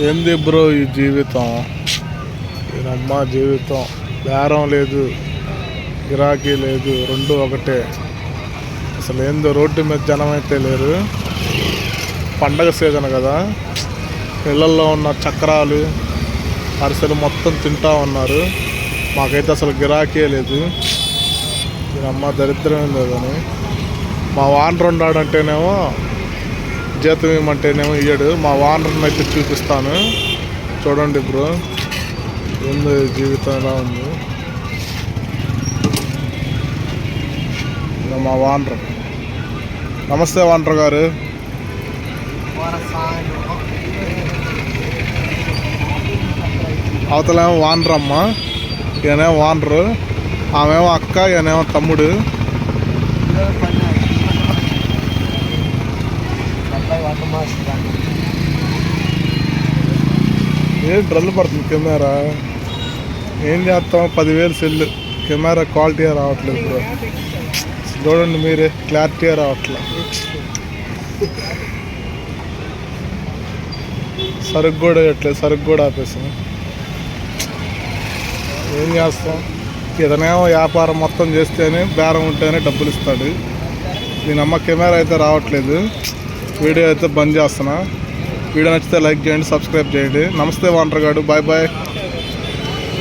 ఏంది బ్రో ఈ జీవితం? ఈయనమ్మ జీవితం. బేరం లేదు. గిరాకీ లేదు. రెండు ఒకటే. అసలు ఏందో రోడ్డు మీద జనం అయితే లేరు. పండగ సీజన్ కదా. ఇళ్ళల్లో ఉన్న చక్రాలు అరిసెలు మొత్తం తింటా ఉన్నారు. మాకైతే అసలు గిరాకీ లేదు. ఈయనమ్మ దరిద్రమే లేదని. మా వానర్ ఉన్నాడంటేనేమో జీతం ఇవ్వమంటేనేమో ఇయ్యడు. మా వానర్ని అయితే చూపిస్తాను. చూడండి బ్రో. ఉంది జీవితం ఎలా ఉంది. మా వానర్ నమస్తే వానర్ గారు. అవతలేమో వానర్ అమ్మ. ఈయనేమో వానరు ఆమెమో అక్క ఈయనేమో తమ్ముడు. ఏ డ్రల్ పడుతుంది కెమెరా? ఏం చేస్తాం? పదివేలు సెల్. కెమెరా క్వాలిటీ రావట్లేదు ఇప్పుడు చూడండి మీరే క్లారిటీ రావట్లేదు సరుకు కూడా ఇవ్వట్లేదు సరుకు కూడా ఆపేసాం. ఏం చేస్తాం? ఇతనేమో వ్యాపారం మొత్తం చేస్తేనే బేరం ఉంటేనే డబ్బులు ఇస్తాడు. దీని అమ్మ కెమెరా అయితే రావట్లేదు. వీడియో అయితే బంద్ చేస్తున్నా. వీడియో నచ్చితే లైక్ చేయండి సబ్స్క్రైబ్ చేయండి. నమస్తే వాంటర్ గారు బాయ్ బాయ్.